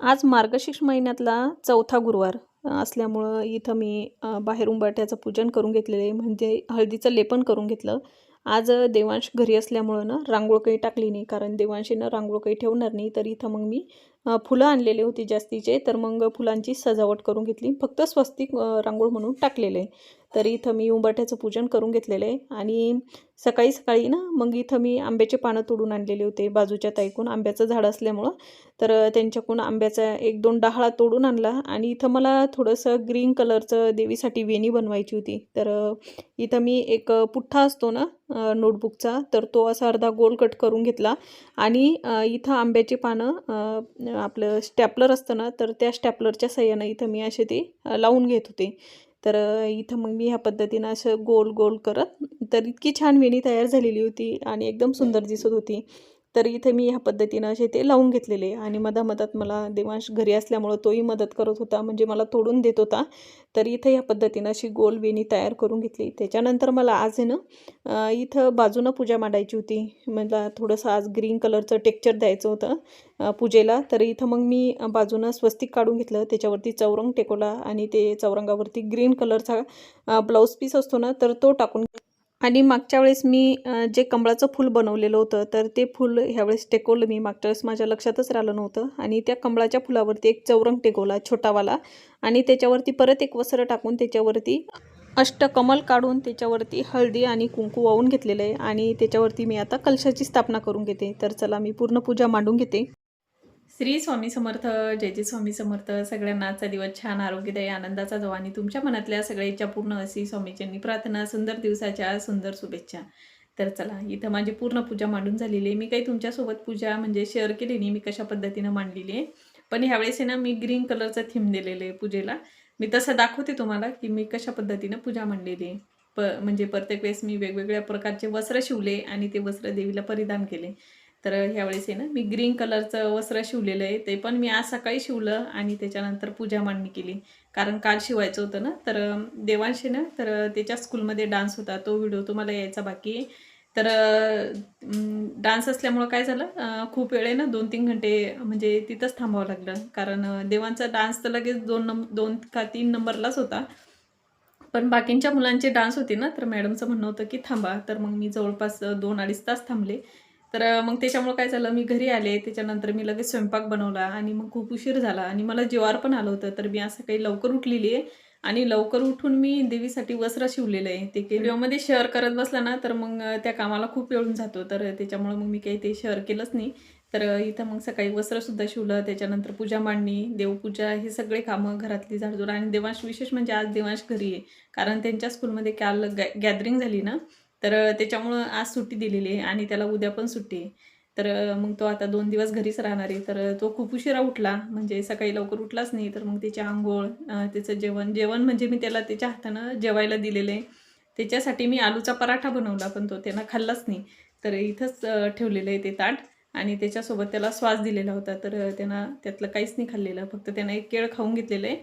आज मार्गशीर्ष महिन्यातला चौथा गुरुवार असल्यामुळं इथं मी बाहेर उंबरठ्याचं पूजन करून घेतलेलं आहे. म्हणजे हळदीचं लेपन करून घेतलं. आज देवांश घरी असल्यामुळं ना रांगोळ काही टाकली नाही. कारण देवांशीनं रांगोळ काही ठेवणार नाही. तर इथं मग मी फुलं आणलेले होते जास्तीचे. तर मग फुलांची सजावट करून घेतली. फक्त स्वस्तिक रांगोळ म्हणून टाकलेलं. आहे तर इथं मी उंबरठ्याचं पूजन करून घेतलेलं आहे. आणि सकाळी सकाळी ना मग इथं मी आंब्याचे पानं तोडून आणलेले होते बाजूच्या ताईकून आंब्याचं झाड असल्यामुळं. तर त्यांच्याकडून आंब्याचा एक दोन डहाळा तोडून आणला. आणि इथं मला थोडंसं ग्रीन कलरचं देवीसाठी वेणी बनवायची होती. तर इथं मी एक पुठ्ठा असतो ना नोटबुकचा तर तो असा अर्धा गोल कट करून घेतला. आणि इथं आंब्याची पानं आपलं स्टॅपलर असतं ना तर त्या स्टॅपलरच्या सह्यानं इथं मी असे ते लावून घेत होते. तर इथं मग मी ह्या पद्धतीनं असं गोल गोल करत तर इतकी छान वेणी तयार झालेली होती आणि एकदम सुंदर दिसत होती. तर इथे मी ह्या पद्धतीनं असे ते लावून घेतलेले आणि मधामधात मला देवांश घरी असल्यामुळं तोही मदत करत होता. म्हणजे मला तोडून देत होता. तर इथं ह्या पद्धतीनं अशी गोल वेणी तयार करून घेतली. त्याच्यानंतर मला आज आहे ना इथं बाजूनं पूजा मांडायची होती. मला थोडंसं आज ग्रीन कलरचं टेक्चर द्यायचं होतं पूजेला. तर इथं मग मी बाजूनं स्वस्तिक काढून घेतलं. त्याच्यावरती चौरंग टेकवला आणि ते चौरंगावरती ग्रीन कलरचा ब्लाऊज पीस असतो ना तर तो टाकून आणि मागच्या वेळेस मी जे कमळाचं फूल बनवलेलं होतं तर ते फूल ह्यावेळेस टेकवलं मी. मागच्या वेळेस माझ्या लक्षातच राहिलं नव्हतं. आणि त्या कमळाच्या फुलावरती एक चौरंग टेकवला छोटावाला. आणि त्याच्यावरती परत एक वस्त्र टाकून त्याच्यावरती अष्टकमल काढून त्याच्यावरती हळदी आणि कुंकू वाहून घेतलेलं आहे. आणि त्याच्यावरती मी आता कलशाची स्थापना करून घेते. तर चला मी पूर्ण पूजा मांडून घेते. श्री स्वामी समर्थ जय जय स्वामी समर्थ. सगळ्यांना आजचा दिवस छान आरोग्यदायी आनंदाचा जो आणि तुमच्या मनातल्या सगळ्या इच्छा पूर्ण अशी स्वामीच्यांनी प्रार्थना सुंदर दिवसाच्या सुंदर शुभेच्छा. तर चला इथं माझी पूर्ण पूजा मांडून झालेली आहे. मी काही तुमच्यासोबत पूजा म्हणजे शेअर केली नाही मी कशा पद्धतीनं मांडलेली आहे. पण ह्यावेळेस आहे ना मी ग्रीन कलरचं थीम दिलेलं आहे पूजेला. मी तसं दाखवते तुम्हाला की मी कशा पद्धतीनं पूजा मांडलेली आहे. प म्हणजे प्रत्येक वेळेस मी वेगवेगळ्या प्रकारचे वस्त्र शिवले आणि ते वस्त्र देवीला परिधान केले. तर ह्यावेळेस आहे ना मी ग्रीन कलरचं वस्त्र शिवलेलं आहे ते पण मी आज सकाळी शिवलं आणि त्याच्यानंतर पूजा मांडणी केली. कारण काल शिवायचं होतं ना तर देवांशी ना तर त्याच्या स्कूलमध्ये डान्स होता तो व्हिडिओ तुम्हाला यायचा बाकी आहे. तर डान्स असल्यामुळं काय झालं खूप वेळ आहे ना दोन तीन घंटे म्हणजे तिथंच थांबावं लागलं. कारण देवांचा डान्स तर लगेच दोन नंब दोन का तीन नंबरलाच होता. पण बाकींच्या मुलांचे डान्स होते ना तर मॅडमचं म्हणणं होतं की थांबा तर मग मी जवळपास दोन अडीच तास थांबले. तर मग त्याच्यामुळं काय झालं मी घरी आले त्याच्यानंतर मी लगेच स्वयंपाक बनवला आणि मग खूप उशीर झाला आणि मला जेवार पण आलं होतं. तर मी असं काही लवकर उठलेली आहे आणि लवकर उठून मी देवीसाठी वस्त्र शिवलेलं आहे. ते व्हिडिओमध्ये शेअर करत बसला ना तर मग त्या कामाला खूप वेळून जातो. तर त्याच्यामुळं मग मी काही ते शेअर केलंच नाही. तर इथं मग सकाळी वस्त्रसुद्धा शिवलं त्याच्यानंतर पूजा मांडणी देवपूजा हे सगळे कामं घरातली झाडझूड आणि देवांश विशेष म्हणजे आज देवांश घरी आहे. कारण त्यांच्या स्कूलमध्ये काल गॅ गॅदरिंग झाली ना तर त्याच्यामुळं आज सुट्टी दिलेली आहे आणि त्याला उद्या पण सुट्टी आहे. तर मग तो आता दोन दिवस घरीच राहणार आहे. तर तो खूप उशिरा उठला. म्हणजे सकाळी लवकर उठलाच नाही. तर मग त्याची आंघोळ त्याचं जेवण जेवण म्हणजे मी त्याला त्याच्या हातानं जेवायला दिलेलं आहे. त्याच्यासाठी मी आलूचा पराठा बनवला पण तो त्यांना खाल्लाच नाही. तर इथंच ठेवलेलं आहे ते ताट आणि त्याच्यासोबत त्याला श्वास दिलेला होता. तर त्यांना त्यातलं काहीच नाही खाल्लेलं. फक्त त्यांना एक केळ खाऊन घेतलेलं आहे.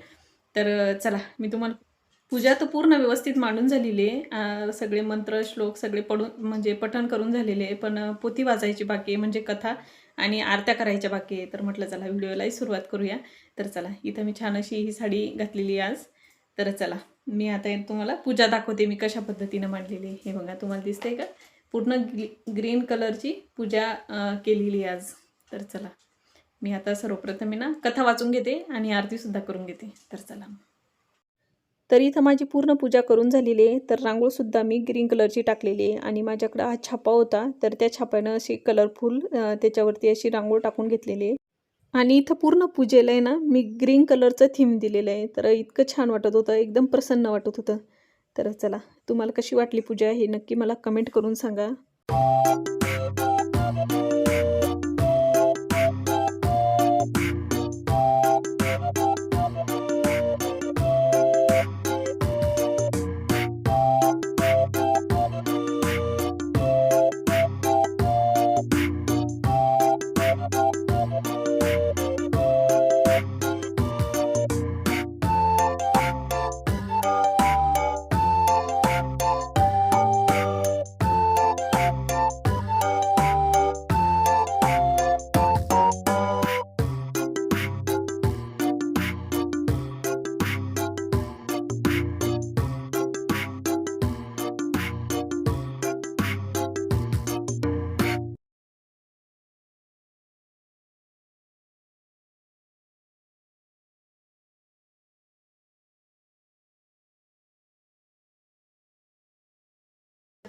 तर चला मी तुम्हाला पूजा तर पूर्ण व्यवस्थित मांडून झालेली आहे. सगळे मंत्र श्लोक सगळे पडून म्हणजे पठण करून झालेले आहे. पण पोथी वाचायची बाकी आहे म्हणजे कथा आणि आरत्या करायच्या बाकी आहे. तर म्हटलं चला व्हिडिओलाही सुरुवात करूया. तर चला इथं मी छान अशी ही साडी घातलेली आहे आज. तर चला मी आता तुम्हाला पूजा दाखवते मी कशा पद्धतीनं मांडलेली हे बघा तुम्हाला दिसतंय का? पूर्ण ग्रीन कलरची पूजा केलेली आहे आज. तर चला मी आता सर्वप्रथम मी ना कथा वाचून घेते आणि आरतीसुद्धा करून घेते. तर चला. तर इथं माझी पूर्ण पूजा करून झालेली आहे. तर रांगोळसुद्धा मी ग्रीन कलरची टाकलेली आहे. आणि माझ्याकडं हा छापा होता. तर त्या छाप्यानं अशी कलरफुल त्याच्यावरती अशी रांगोळ टाकून घेतलेली आहे. आणि इथं पूर्ण पूजेला आहे ना मी ग्रीन कलरचं थीम दिलेलं आहे. तर इतकं छान वाटत होतं. एकदम प्रसन्न वाटत होतं. तर चला तुम्हाला कशी वाटली पूजा हे नक्की मला कमेंट करून सांगा. Thank you.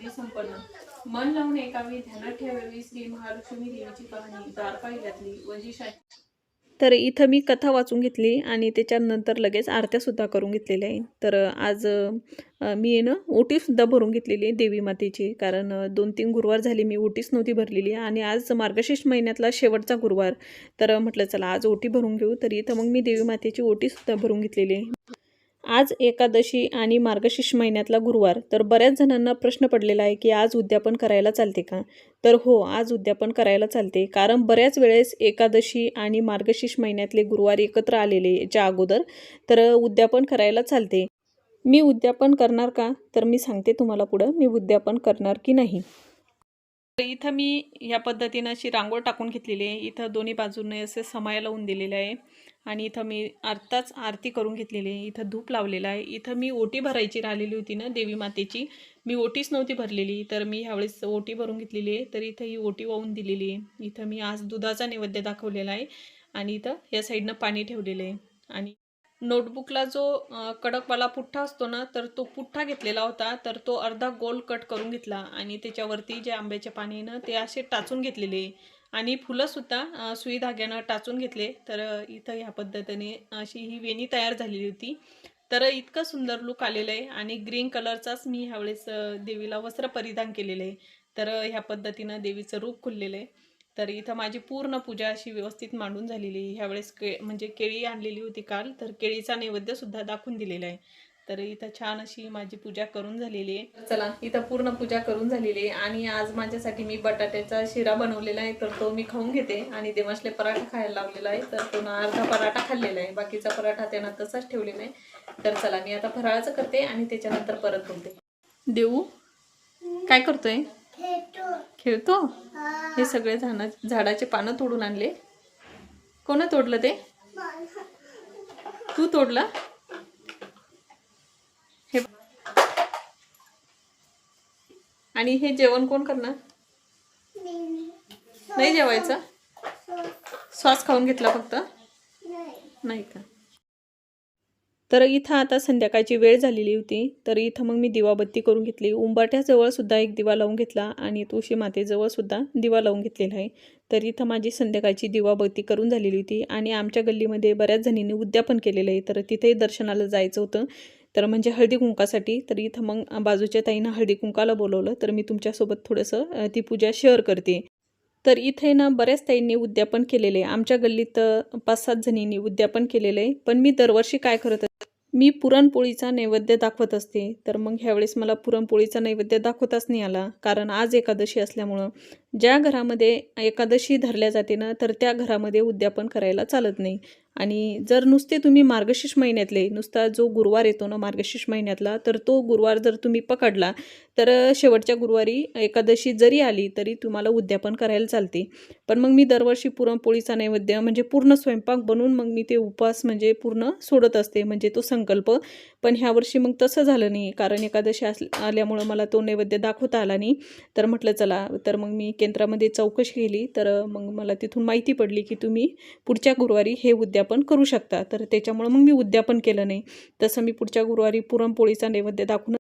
संपन्न. मन लावून एकावी ध्यानात ठेवावी श्री महालक्ष्मी देवीची कहाणी दार पाहिल्यातली तर इथं मी कथा वाचून घेतली आणि त्याच्यानंतर लगेच आरत्यासुद्धा करून घेतलेल्या आहे तर आज मी आहे ना ओटीसुद्धा भरून घेतलेली आहे देवी मातेची. कारण दोन तीन गुरुवार झाले मी ओटीच नव्हती भरलेली आणि आज मार्गशीर्ष महिन्यातला शेवटचा गुरुवार. तर म्हटलं चला आज ओटी भरून घेऊ. तर इथं मग मी देवी मातेची ओटीसुद्धा भरून घेतलेली आहे. आज एकादशी आणि मार्गशीर्ष महिन्यातला गुरुवार. तर बऱ्याच जणांना प्रश्न पडलेला आहे की आज उद्यापन करायला चालते का? तर हो आज उद्यापन करायला चालते. कारण बऱ्याच वेळेस एकादशी आणि मार्गशीर्ष महिन्यातले गुरुवार एकत्र आलेले याच्या अगोदर तर उद्यापन करायला चालते. मी उद्यापन करणार का? तर मी सांगते तुम्हाला पुढं मी उद्यापन करणार की नाही? इथं मी या पद्धतीनं अशी रांगोळ टाकून घेतलेली आहे. इथं दोन्ही बाजूने असे समाया लावून दिलेले आहे. आणि इथं मी आत्ताच आरती करून घेतलेली आहे. इथं धूप लावलेला आहे. इथं मी ओटी भरायची राहिलेली होती ना देवी मातेची. मी ओटीच नव्हती भरलेली. तर मी ह्यावेळेस ओटी भरून घेतलेली आहे. तर इथं ही ओटी वाहून दिलेली आहे. इथं मी आज दुधाचा नैवेद्य दाखवलेला आहे. आणि इथं या साईडनं पाणी ठेवलेलं आहे. आणि नोटबुकला जो कडकवाला पुठ्ठा असतो ना तर तो पुठ्ठा घेतलेला होता तर तो अर्धा गोल कट करून घेतला आणि त्याच्यावरती जे आंब्याचे पाणी ना ते असे टाचून घेतलेले. आणि फुलंसुद्धा सुई धाग्यानं टाचून घेतले. तर इथं ह्या पद्धतीने अशी ही वेणी तयार झालेली होती. तर इतकं सुंदर लुक आलेलं आहे आणि ग्रीन कलरचाच मी ह्यावेळेस देवीला वस्त्र परिधान केलेलं आहे. तर ह्या पद्धतीनं देवीचं रूप खुललेलं आहे. तर इथं माझी पूर्ण पूजा अशी व्यवस्थित मांडून झालेली ह्यावेळेस के म्हणजे केळी आणलेली होती काल तर केळीचा नैवेद्यसुद्धा दाखवून दिलेला आहे. तर इथं छान अशी माझी पूजा करून झालेली आहे. चला इथं पूर्ण पूजा करून झालेली आहे. आणि आज माझ्यासाठी मी बटाट्याचा शिरा बनवलेला आहे तर तो मी खाऊन घेते. आणि देवाशले पराठा खायला लावलेला आहे तर तो अर्धा पराठा खाल्लेला आहे. बाकीचा पराठा त्यांना तसाच ठेवलेला आहे. तर चला मी आता फराळाचं करते आणि त्याच्यानंतर परत बोलते. देऊ? काय करतोय? खेळतो. हे. सगळे झाडा झाडाचे पानं तोडून आणले. कोण तोडलं ते? तू तोडला? हे आणि हे जेवण कोण करणार? नाही जेवायचं? श्वास खाऊन घेतला फक्त? नाही का? तर इथं आता संध्याकाळची वेळ झालेली होती. तर इथं मग मी दिवाबत्ती करून घेतली. उंबरठ्याजवळसुद्धा एक दिवा लावून घेतला आणि तुळशी मातेजवळसुद्धा दिवा लावून घेतलेला आहे. तर इथं माझी संध्याकाळची दिवाबत्ती करून झालेली होती आणि आमच्या गल्लीमध्ये बऱ्याच जणींनी उद्यापन केलेलं आहे. तर तिथेही दर्शनाला जायचं होतं. तर म्हणजे हळदी कुंकासाठी. तर इथं मग बाजूच्या ताईनं हळदी कुंकाला बोलवलं. तर मी तुमच्यासोबत थोडंसं ती पूजा शेअर करते. तर इथे ना बऱ्याच ताईंनी उद्यापन केलेले आहे. आमच्या गल्लीत पाच सात जणींनी उद्यापन केलेलं आहे. पण मी दरवर्षी काय करत असते मी पुरणपोळीचा नैवेद्य दाखवत असते. तर मग ह्यावेळेस मला पुरणपोळीचा नैवेद्य दाखवताच नाही आला. कारण आज एकादशी असल्यामुळं ज्या घरामध्ये एकादशी धरल्या जाते ना तर त्या घरामध्ये उद्यापन करायला चालत नाही. आणि जर नुसते तुम्ही मार्गशीर्ष महिन्यातले नुसता जो गुरुवार येतो ना मार्गशीर्ष महिन्यातला तर तो गुरुवार जर तुम्ही पकडला तर शेवटच्या गुरुवारी एकादशी जरी आली तरी तुम्हाला उद्यापन करायला चालते. पण मग मी दरवर्षी पुरणपोळीचा नैवेद्य म्हणजे पूर्ण स्वयंपाक बनवून मग मी ते उपवास म्हणजे पूर्ण सोडत असते म्हणजे तो संकल्प. पण ह्यावर्षी मग तसं झालं नाही कारण एकादशी अस आल्यामुळं मला तो नैवेद्य दाखवता आला नाही. तर म्हटलं चला तर मग मी केंद्रामध्ये चौकशी केली तर मग मला तिथून माहिती पडली की तुम्ही पुढच्या गुरुवारी हे उद्यापन करू शकता. तर त्याच्यामुळं मग मी उद्यापन केलं नाही. तसं मी पुढच्या गुरुवारी पुरणपोळीचा नैवेद्य दाखवून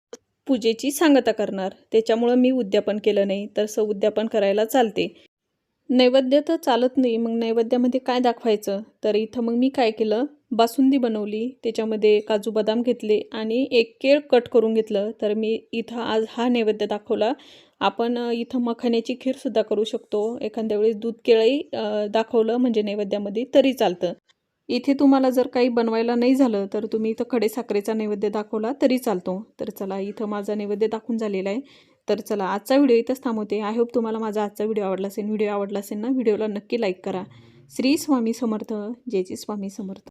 पूजेची सांगता करणार. त्याच्यामुळं मी उद्यापन केलं नाही. तसं उद्यापन करायला चालते. नैवेद्य तर चालत नाही. मग नैवेद्यामध्ये काय दाखवायचं? तर इथं मग मी काय केलं? बासुंदी बनवली. त्याच्यामध्ये काजू बदाम घेतले आणि एक केळ कट करून घेतलं. तर मी इथं आज हा नैवेद्य दाखवला. आपण इथं मखाण्याची खीरसुद्धा करू शकतो. एखाद्या वेळेस दूध केळही दाखवलं म्हणजे नैवेद्यामध्ये तरी चालतं. इथे तुम्हाला जर काही बनवायला नाही झालं तर तुम्ही इथं खडे साखरेचा नैवेद्य दाखवला तरी चालतो. तर चला इथं माझा नैवेद्य दाखवून झालेला आहे. तर चला आजचा व्हिडिओ इथंच थांबवते. आय होप तुम्हाला माझा आजचा व्हिडिओ आवडला असेल. व्हिडिओ आवडला असेल ना व्हिडिओला नक्की लाईक करा. श्री स्वामी समर्थ. जय जी स्वामी समर्थ.